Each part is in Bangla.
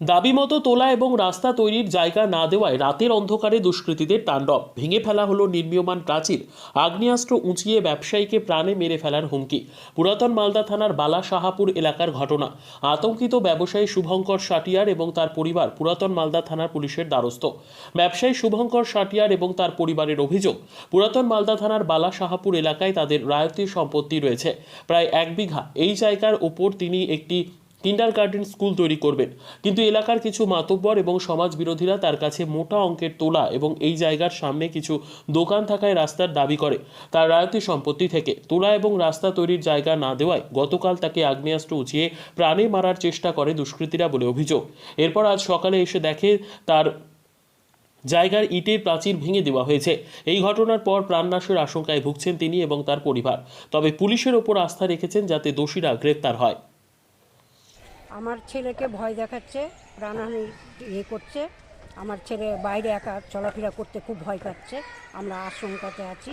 দাবি মতো তোলা এবং রাস্তা তৈরির জায়গা না দেওয়ায় রাতের অন্ধকারে দুষ্কৃতীদের তাণ্ডব। ভেঙে ফেলা হলো নির্মীয়মান প্রাচীর। আগ্নেয়াস্ত্র উঁচিয়ে ব্যবসায়ীকে প্রাণে মেরে ফেলার হুমকি। পুরাতন মালদা থানার বালা সাহাপুর এলাকার ঘটনা। আতঙ্কিত ব্যবসায়ী শুভঙ্কর সাটিয়ার এবং তার পরিবার পুরাতন মালদা থানার পুলিশের দ্বারস্থ। ব্যবসায়ী শুভঙ্কর সাটিয়ার এবং তার পরিবারের অভিযোগ, পুরাতন মালদা থানার বালা সাহাপুর এলাকায় তাদের রায়তী সম্পত্তি রয়েছে। প্রায় এক বিঘা। এই জায়গার ওপর তিনি একটি কিন্ডার গার্ডেন স্কুল তৈরি করবেন। কিন্তু এলাকার কিছু মাতব্বর এবং সমাজ বিরোধীরা তার কাছে মোটা অঙ্কের তোলা এবং এই জায়গার সামনে কিছু দোকান থাকায় রাস্তার দাবি করে। তার রায়তী সম্পত্তি থেকে তোলা এবং রাস্তা তৈরির জায়গা না দেওয়ায় গতকাল তাকে আগ্নেয়াস্ত্র উঁচিয়ে প্রাণে মারার চেষ্টা করে দুষ্কৃতীরা বলে অভিযোগ। এরপর আজ সকালে এসে দেখে তার জায়গার ইটের প্রাচীর ভেঙে দেওয়া হয়েছে। এই ঘটনার পর প্রাণনাশের আশঙ্কায় ভুগছেন তিনি এবং তার পরিবার। তবে পুলিশের ওপর আস্থা রেখেছেন যাতে দোষীরা গ্রেপ্তার হয়। আমার ছেলেকে ভয় দেখাচ্ছে প্রাণহানি ইয়ে করছে। আমার ছেলে বাইরে একা চলাফেরা করতে খুব ভয় পাচ্ছে। আমরা আশঙ্কাতে আছি।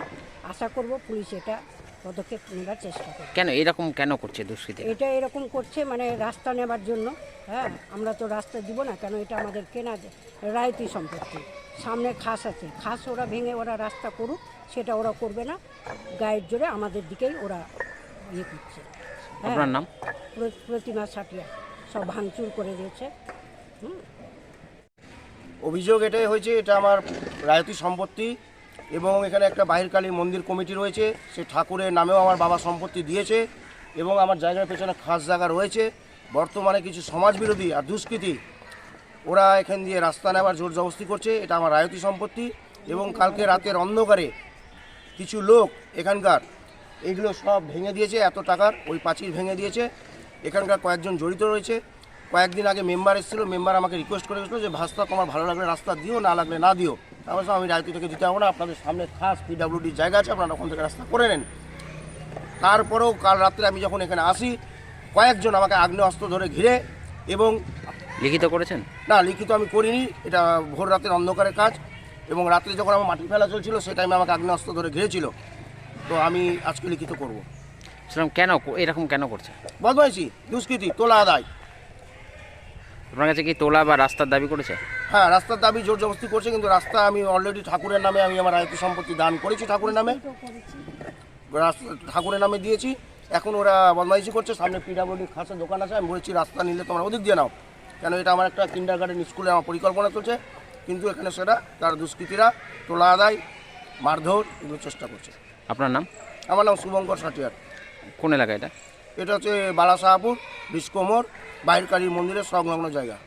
আশা করব পুলিশ এটা পদক্ষেপ নেবার চেষ্টা করবে। কেন? এরকম কেন করছে দুষ্কৃতী এটা এরকম করছে মানে রাস্তা নেবার জন্য হ্যাঁ? আমরা তো রাস্তা দিব না কেন এটা আমাদের কেনা রায়তি সম্পত্তি। সামনে খাস আছে। খাস ওরা ভেঙে ওরা রাস্তা করুক সেটা ওরা করবে না। গায়ের জোরে আমাদের দিকেই ওরা ইয়ে করছে। হ্যাঁ। আপনার নাম প্রতিমা সাটিয়া। সব ভাঙচুর করে দিয়েছে। অভিযোগ এটাই হয়েছে, এটা আমার রায়তী সম্পত্তি এবং এখানে একটা বাহিরকালী মন্দির কমিটি রয়েছে, সে ঠাকুরের নামেও আমার বাবা সম্পত্তি দিয়েছে এবং আমার জায়গার পেছনে খাস জায়গা রয়েছে। বর্তমানে কিছু সমাজবিরোধী আর দুষ্কৃতি, ওরা এখান দিয়ে রাস্তা নেওয়ার জোর জবস্তি করছে, এটা আমার রায়তী সম্পত্তি এবং কালকে রাতের অন্ধকারে কিছু লোক এখানকার এগুলো সব ভেঙে দিয়েছে, এত টাকার ওই পাঁচিল ভেঙে দিয়েছে। এখানকার কয়েকজন জড়িত রয়েছে। কয়েকদিন আগে মেম্বার এসেছিল মেম্বার আমাকে রিকোয়েস্ট করে গেছিল যে ভাস্তা তোমার ভালো লাগলে রাস্তা দিও না লাগলে না দিও। আমি বললাম, আমি রায়তি থেকে দিতে পারব না আপনাদের সামনে খাস পিডাব্লিউডির জায়গা আছে আপনারা ওখান থেকে রাস্তা করে নেন। তারপরেও কাল রাত্রে আমি যখন এখানে আসি কয়েকজন আমাকে আগ্নেয় অস্ত্র ধরে ঘিরে এবং লিখিত করেছেন? না লিখিত আমি করিনি এটা ভোর রাতের অন্ধকারের কাজ এবং রাত্রে যখন আমার মাটি ফেলা চলছিল সে টাইমে আমাকে আগ্নেয় অস্ত্র ধরে ঘিরেছিল। তো আমি আজকে লিখিত করব। সেরকম কেন এরকম কেন করছে? বদমাইশি দুষ্কৃতি তোলা আদায়। আপনার কাছে কি তোলা বা রাস্তার দাবি করেছে? হ্যাঁ রাস্তার দাবি জোর জবস্তি করছে কিন্তু রাস্তা আমি অলরেডি ঠাকুরের নামে আমি আমার আয়ত্ত সম্পত্তি দান করেছি ঠাকুরের নামে। ঠাকুরের নামে দিয়েছি। এখন ওরা বদমাইশি করছে সামনে পিডাব্লিউডি খাসের দোকান আছে। আমি বলেছি রাস্তা নিলে তোমরা ওদিক দিয়ে নাও। কেন এটা আমার একটা কিন্ডার গার্ডেন স্কুলে আমার পরিকল্পনা চলছে কিন্তু এখানে সেটা তার দুষ্কৃতীরা তোলা আদায় মারধর এগুলো চেষ্টা করছে। আপনার নাম? আমার নাম শুভঙ্কর সাটিয়ার কোন এলাকা এটা? এটা হচ্ছে বালাসাহাপুর বিষ্কমর বাইরকারী মন্দিরের সংলগ্ন জায়গা।